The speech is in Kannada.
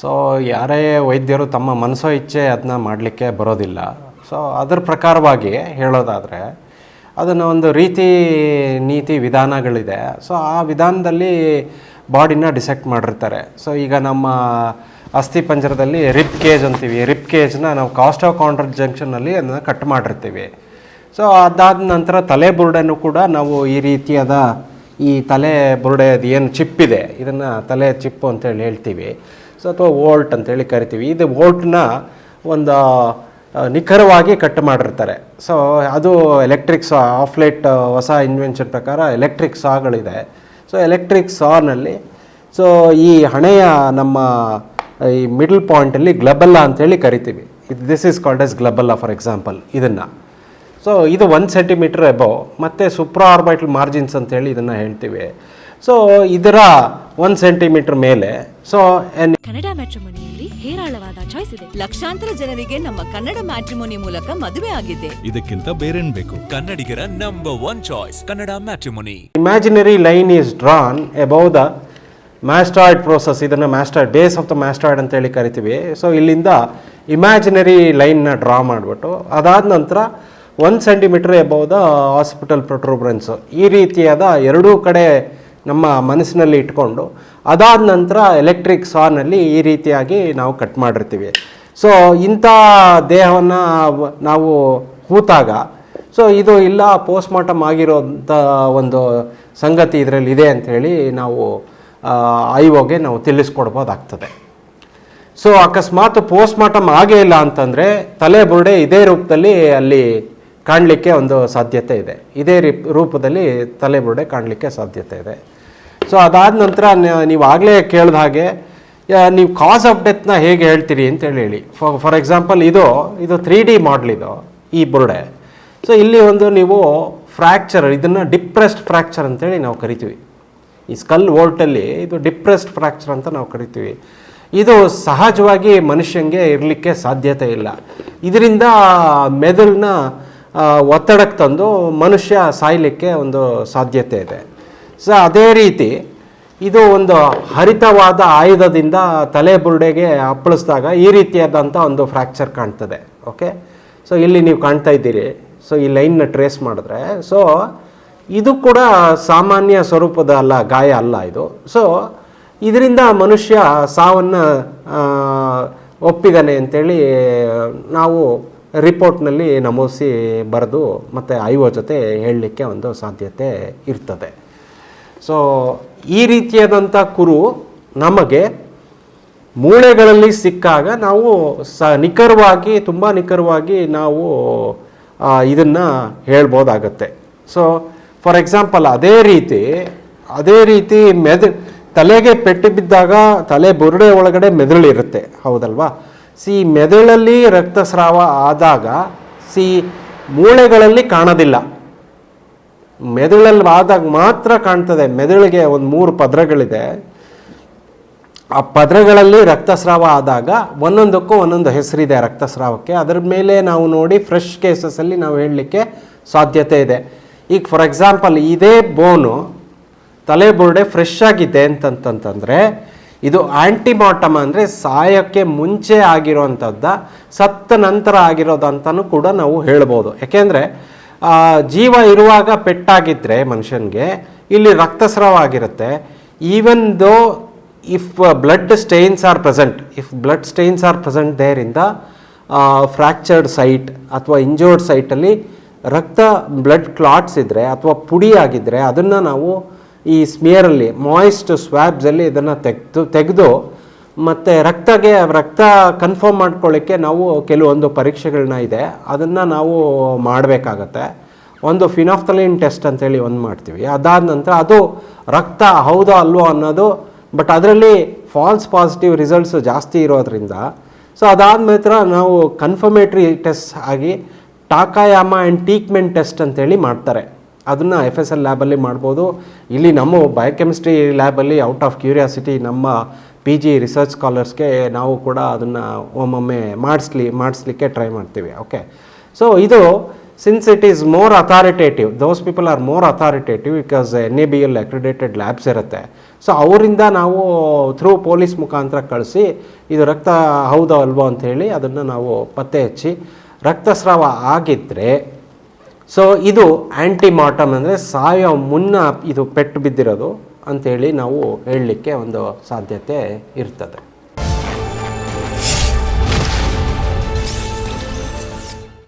ಸೊ ಯಾರೇ ವೈದ್ಯರು ತಮ್ಮ ಮನಸ್ಸೋ ಇಚ್ಛೆ ಅದನ್ನ ಮಾಡಲಿಕ್ಕೆ ಬರೋದಿಲ್ಲ. ಸೊ ಅದರ ಪ್ರಕಾರವಾಗಿ ಹೇಳೋದಾದರೆ, ಅದನ್ನು ಒಂದು ರೀತಿ ನೀತಿ ವಿಧಾನಗಳಿದೆ. ಸೊ ಆ ವಿಧಾನದಲ್ಲಿ ಬಾಡಿನ ಡಿಸೆಕ್ಟ್ ಮಾಡಿರ್ತಾರೆ. ಸೊ ಈಗ ನಮ್ಮ ಅಸ್ಥಿ ಪಂಜರದಲ್ಲಿ ರಿಪ್ ಕೇಜ್ ಅಂತೀವಿ. ರಿಪ್ ಕೇಜ್ನ ನಾವು ಕಾಸ್ಟ್ ಕಾಂಟ್ರ್ ಜಂಕ್ಷನಲ್ಲಿ ಅದನ್ನು ಕಟ್ ಮಾಡಿರ್ತೀವಿ. ಸೊ ಅದಾದ ನಂತರ ತಲೆ ಬುರುಡೆನೂ ಕೂಡ ನಾವು ಈ ರೀತಿಯಾದ ಈ ತಲೆ ಬುರುಡೆ ಅದು ಏನು ಚಿಪ್ ಇದೆ, ಇದನ್ನು ತಲೆ ಚಿಪ್ಪು ಅಂತೇಳಿ ಹೇಳ್ತೀವಿ. ಸೊ ಅಥವಾ ವೋಲ್ಟ್ ಅಂತೇಳಿ ಕರಿತೀವಿ. ಇದು ವೋಲ್ಟ್ನ ಒಂದು ನಿಖರವಾಗಿ ಕಟ್ ಮಾಡಿರ್ತಾರೆ. ಸೊ ಅದು ಎಲೆಕ್ಟ್ರಿಕ್ ಸಾ ಆಫ್ಲೈಟ್ ಹೊಸ ಇನ್ವೆನ್ಷನ್ ಪ್ರಕಾರ ಎಲೆಕ್ಟ್ರಿಕ್ ಸಾಗಳಿದೆ ಸೊ ಎಲೆಕ್ಟ್ರಿಕ್ ಸಾನಲ್ಲಿ ಸೊ ಈ ಹಣೆಯ ನಮ್ಮ, ಈ ಮಿಡಲ್ ಪಾಯಿಂಟಲ್ಲಿ ಗ್ಲಬಲ್ಲ ಅಂತೇಳಿ ಕರಿತೀವಿ. ಇದು this is called as glabella for example ಇದನ್ನು. ಸೊ ಇದು ಒಂದು ಸೆಂಟಿಮೀಟರ್ ಎಬೋ ಮತ್ತು ಸುಪ್ರಾ ಆರ್ಬೈಟಲ್ ಮಾರ್ಜಿನ್ಸ್ ಅಂತೇಳಿ ಇದನ್ನು ಹೇಳ್ತೀವಿ. ಸೊ ಇದರ ಒಂದು ಸೆಂಟಿಮೀಟರ್ ಮೇಲೆ ಸೊ ಕನ್ನಡ ಮ್ಯಾಟ್ರಿಮೋನಿಯಲ್ಲಿ ಹೇರಾಳವಾದ ಚಾಯ್ಸ್ ಇದೆ. ಲಕ್ಷಾಂತರ ಜನರಿಗೆ ನಮ್ಮ ಕನ್ನಡ ಮ್ಯಾಟ್ರಿಮೋನಿ ಮೂಲಕ ಮದುವೆ ಆಗಿದೆ. ಇದಕ್ಕಿಂತ ಬೇರೇನ್ ಬೇಕು? ಕನ್ನಡಿಗರ number one choice Kannada matrimony. Imaginary line is drawn above the mastoid process ಇದನ್ನು mastoid base of the mastoid ಅಂತೇಳಿ ಕರಿತೀವಿ. ಸೊ ಇಲ್ಲಿಂದ ಇಮ್ಯಾಜಿನರಿ ಲೈನ್ನ ಡ್ರಾ ಮಾಡಿಬಿಟ್ಟು ಅದಾದ ನಂತರ ಒಂದು ಸೆಂಟಿಮೀಟ್ರ್ ಎಬೌದ ಹಾಸ್ಪಿಟಲ್ ಪ್ರೊಟ್ರೋಬ್ರೆನ್ಸು ಈ ರೀತಿಯಾದ ಎರಡೂ ಕಡೆ ನಮ್ಮ ಮನಸ್ಸಿನಲ್ಲಿ ಇಟ್ಕೊಂಡು, ಅದಾದ ನಂತರ ಎಲೆಕ್ಟ್ರಿಕ್ ಸಾನಲ್ಲಿ ಈ ರೀತಿಯಾಗಿ ನಾವು ಕಟ್ ಮಾಡಿರ್ತೀವಿ. ಸೊ, ಇಂಥ ದೇಹವನ್ನು ನಾವು ಕೂತಾಗ ಸೊ, ಇದು ಇಲ್ಲ ಪೋಸ್ಟ್ ಮಾರ್ಟಮ್ ಆಗಿರೋಂಥ ಒಂದು ಸಂಗತಿ ಇದರಲ್ಲಿ ಇದೆ ಅಂಥೇಳಿ ನಾವು ಓಗೆ ನಾವು ತಿಳಿಸ್ಕೊಡ್ಬೋದಾಗ್ತದೆ. ಸೊ, ಅಕಸ್ಮಾತ್ ಪೋಸ್ಟ್ ಮಾರ್ಟಮ್ ಆಗೇ ಇಲ್ಲ ಅಂತಂದರೆ ತಲೆ ಬುರುಡೆ ಇದೇ ರೂಪದಲ್ಲಿ ಅಲ್ಲಿ ಕಾಣಲಿಕ್ಕೆ ಒಂದು ಸಾಧ್ಯತೆ ಇದೆ. ಇದೇ ರೀಪ್, ರೂಪದಲ್ಲಿ ತಲೆಬುರುಡೆ ಕಾಣಲಿಕ್ಕೆ ಸಾಧ್ಯತೆ ಇದೆ. ಸೊ ಅದಾದ ನಂತರ ನೀವು ಆಗಲೇ ಕೇಳಿದ ಹಾಗೆ ನೀವು ಕಾಸ್ ಆಫ್ ಡೆತ್ನ ಹೇಗೆ ಹೇಳ್ತೀರಿ ಅಂತೇಳಿ ಹೇಳಿ ಫಾರ್ ಎಕ್ಸಾಂಪಲ್ ಇದು ಇದು ತ್ರೀ ಡಿ ಮಾಡಲ್ ಇದು, ಈ ಬುರುಡೆ. ಸೊ ಇಲ್ಲಿ ಒಂದು ನೀವು ಫ್ರ್ಯಾಕ್ಚರ್ ಇದನ್ನು ಡಿಪ್ರೆಸ್ಡ್ ಫ್ರ್ಯಾಕ್ಚರ್ ಅಂತೇಳಿ ನಾವು ಕರಿತೀವಿ. ಈ ಸ್ಕಲ್ ವೋಲ್ಟಲ್ಲಿ ಇದು ಡಿಪ್ರೆಸ್ಡ್ ಫ್ರ್ಯಾಕ್ಚರ್ ಅಂತ ನಾವು ಕರಿತೀವಿ. ಇದು ಸಹಜವಾಗಿ ಮನುಷ್ಯನಿಗೆ ಇರಲಿಕ್ಕೆ ಸಾಧ್ಯತೆ ಇಲ್ಲ. ಇದರಿಂದ ಮೆದುಳನ್ನ ಒತ್ತಡಕ್ಕೆ ತಂದು ಮನುಷ್ಯ ಸಾಯಲಿಕ್ಕೆ ಒಂದು ಸಾಧ್ಯತೆ ಇದೆ. ಸೊ, ಅದೇ ರೀತಿ ಇದು ಒಂದು ಹರಿತವಾದ ಆಯುಧದಿಂದ ತಲೆ ಬುರುಡೆಗೆ ಅಪ್ಪಳಿಸಿದಾಗ ಈ ರೀತಿಯಾದಂಥ ಒಂದು ಫ್ರ್ಯಾಕ್ಚರ್ ಕಾಣ್ತದೆ. ಓಕೆ? ಸೊ, ಇಲ್ಲಿ ನೀವು ಕಾಣ್ತಾ ಇದ್ದೀರಿ. ಸೊ, ಈ ಲೈನ್ನ ಟ್ರೇಸ್ ಮಾಡಿದ್ರೆ, ಸೊ, ಇದು ಕೂಡ ಸಾಮಾನ್ಯ ಸ್ವರೂಪದ ಅಲ್ಲ, ಗಾಯ ಅಲ್ಲ ಇದು. ಸೊ, ಇದರಿಂದ ಮನುಷ್ಯ ಸಾವನ್ನು ಒಪ್ಪಿದ್ದಾನೆ ಅಂತೇಳಿ ನಾವು ರಿಪೋರ್ಟ್ನಲ್ಲಿ ನಮೂದಿಸಿ ಬರೆದು ಮತ್ತು ಐ ಒ ಜೊತೆ ಹೇಳಲಿಕ್ಕೆ ಒಂದು ಸಾಧ್ಯತೆ ಇರ್ತದೆ. ಸೊ ಈ ರೀತಿಯಾದಂಥ ಕುರು ನಮಗೆ ಮೂಳೆಗಳಲ್ಲಿ ಸಿಕ್ಕಾಗ ನಾವು ಸ ನಿಖರವಾಗಿ, ತುಂಬ ನಿಖರವಾಗಿ ನಾವು ಇದನ್ನು ಹೇಳ್ಬೋದಾಗತ್ತೆ. ಸೊ ಫಾರ್ ಎಕ್ಸಾಂಪಲ್ ಅದೇ ರೀತಿ ಅದೇ ರೀತಿ ಮೆದು, ತಲೆಗೆ ಪೆಟ್ಟು ಬಿದ್ದಾಗ ತಲೆ ಬುರುಡೆ ಒಳಗಡೆ ಮೆದುಳಿರುತ್ತೆ, ಹೌದಲ್ವಾ? ಸಿ, ಮೆದುಳಲ್ಲಿ ರಕ್ತಸ್ರಾವ ಆದಾಗ ಸಿ, ಮೂಳೆಗಳಲ್ಲಿ ಕಾಣೋದಿಲ್ಲ. ಮೆದುಳಲ್ಲಿ ಆದಾಗ ಮಾತ್ರ ಕಾಣ್ತದೆ. ಮೆದುಳಿಗೆ ಒಂದು ಮೂರು ಪದರಗಳಿದೆ. ಆ ಪದರಗಳಲ್ಲಿ ರಕ್ತಸ್ರಾವ ಆದಾಗ ಒಂದೊಂದಕ್ಕೂ ಒಂದೊಂದು ಹೆಸರಿದೆ ರಕ್ತಸ್ರಾವಕ್ಕೆ. ಅದರ ಮೇಲೆ ನಾವು ನೋಡಿ ಫ್ರೆಶ್ ಕೇಸಸಲ್ಲಿ ನಾವು ಹೇಳಲಿಕ್ಕೆ ಸಾಧ್ಯತೆ ಇದೆ. ಈಗ ಫಾರ್ ಎಕ್ಸಾಂಪಲ್ ಇದೇ ಬೋನು ತಲೆ ಬುರುಡೆ ಫ್ರೆಶ್ ಆಗಿದೆ ಅಂತಂತಂತಂದರೆ ಇದು ಆಂಟಿಮಾರ್ಟಮ್ ಅಂದರೆ ಸಾಯಕ್ಕೆ ಮುಂಚೆ ಆಗಿರೋವಂಥದ್ದು ಸತ್ತ ನಂತರ ಆಗಿರೋದಂತನೂ ಕೂಡ ನಾವು ಹೇಳ್ಬೋದು. ಯಾಕೆಂದರೆ ಜೀವ ಇರುವಾಗ ಪೆಟ್ಟಾಗಿದ್ದರೆ ಮನುಷ್ಯನಿಗೆ, ಇಲ್ಲಿ ರಕ್ತಸ್ರಾವ ಆಗಿರುತ್ತೆ even though if blood stains are present if blood stains are present ದೇರಿಂದ fractured site ಅಥವಾ ಇಂಜೋರ್ಡ್ ಸೈಟಲ್ಲಿ ರಕ್ತ ಬ್ಲಡ್ ಕ್ಲಾಟ್ಸ್ ಇದ್ದರೆ ಅಥವಾ ಪುಡಿ ಆಗಿದ್ದರೆ ಅದನ್ನು ನಾವು ಈ ಸ್ಮಿಯರಲ್ಲಿ ಮಾಯಿಸ್ಟ್ ಸ್ವ್ಯಾಬ್ಸಲ್ಲಿ ಇದನ್ನು ತೆಗೆದು ತೆಗೆದು, ಮತ್ತು ರಕ್ತಗೆ, ರಕ್ತ ಕನ್ಫರ್ಮ್ ಮಾಡ್ಕೊಳ್ಳಿಕ್ಕೆ ನಾವು ಕೆಲವೊಂದು ಪರೀಕ್ಷೆಗಳನ್ನ ಇದೆ. ಅದನ್ನು ನಾವು ಮಾಡಬೇಕಾಗತ್ತೆ. ಒಂದು ಫಿನಾಫ್ತಲಿನ್ ಟೆಸ್ಟ್ ಅಂತೇಳಿ ಒಂದು ಮಾಡ್ತೀವಿ. ಅದಾದ ನಂತರ ಅದು ರಕ್ತ ಹೌದಾ ಅಲ್ವೋ ಅನ್ನೋದು ಬಟ್ ಅದರಲ್ಲಿ ಫಾಲ್ಸ್ ಪಾಸಿಟಿವ್ ರಿಸಲ್ಟ್ಸ್ ಜಾಸ್ತಿ ಇರೋದ್ರಿಂದ. ಸೊ ಅದಾದ ನಂತರ ನಾವು ಕನ್ಫರ್ಮೇಟ್ರಿ ಟೆಸ್ಟ್ ಆಗಿ, ಟಾಕಾಯಾಮ ಆ್ಯಂಡ್ ಟ್ರೀಟ್ಮೆಂಟ್ ಟೆಸ್ಟ್ ಅಂತೇಳಿ ಮಾಡ್ತಾರೆ. ಅದನ್ನು ಎಫ್ ಎಸ್ ಎಲ್ ಲ್ಯಾಬಲ್ಲಿ ಮಾಡ್ಬೋದು. ಇಲ್ಲಿ ನಮ್ಮ ಬಯೋಕೆಮಿಸ್ಟ್ರಿ ಲ್ಯಾಬಲ್ಲಿ ಔಟ್ ಆಫ್ ಕ್ಯೂರಿಯಾಸಿಟಿ ನಮ್ಮ ಪಿ ಜಿ ರಿಸರ್ಚ್ ಸ್ಕಾಲರ್ಸ್ಗೆ ನಾವು ಕೂಡ ಅದನ್ನು ಒಮ್ಮೊಮ್ಮೆ ಮಾಡಿಸ್ಲಿ, ಮಾಡಿಸ್ಲಿಕ್ಕೆ ಟ್ರೈ ಮಾಡ್ತೀವಿ ಓಕೆ ಸೊ ಇದು since it is more authoritative those people are more authoritative because N A B L accredited labs ಇರುತ್ತೆ. ಸೊ ಅವರಿಂದ ನಾವು ಥ್ರೂ ಪೊಲೀಸ್ ಮುಖಾಂತರ ಕಳಿಸಿ, ಇದು ರಕ್ತ ಹೌದೋ ಅಲ್ವೋ ಅಂಥೇಳಿ ಅದನ್ನು ನಾವು ಪತ್ತೆ ಹಚ್ಚಿ, ರಕ್ತಸ್ರಾವ ಆಗಿದ್ದರೆ ಸೊ ಇದು ಆ್ಯಂಟಿ ಮಾರ್ಟಮ್ ಅಂದರೆ ಸಾಯೋ ಮುನ್ನ ಇದು ಪೆಟ್ಟು ಬಿದ್ದಿರೋದು ಅಂಥೇಳಿ ನಾವು ಹೇಳಲಿಕ್ಕೆ ಒಂದು ಸಾಧ್ಯತೆ ಇರ್ತದೆ.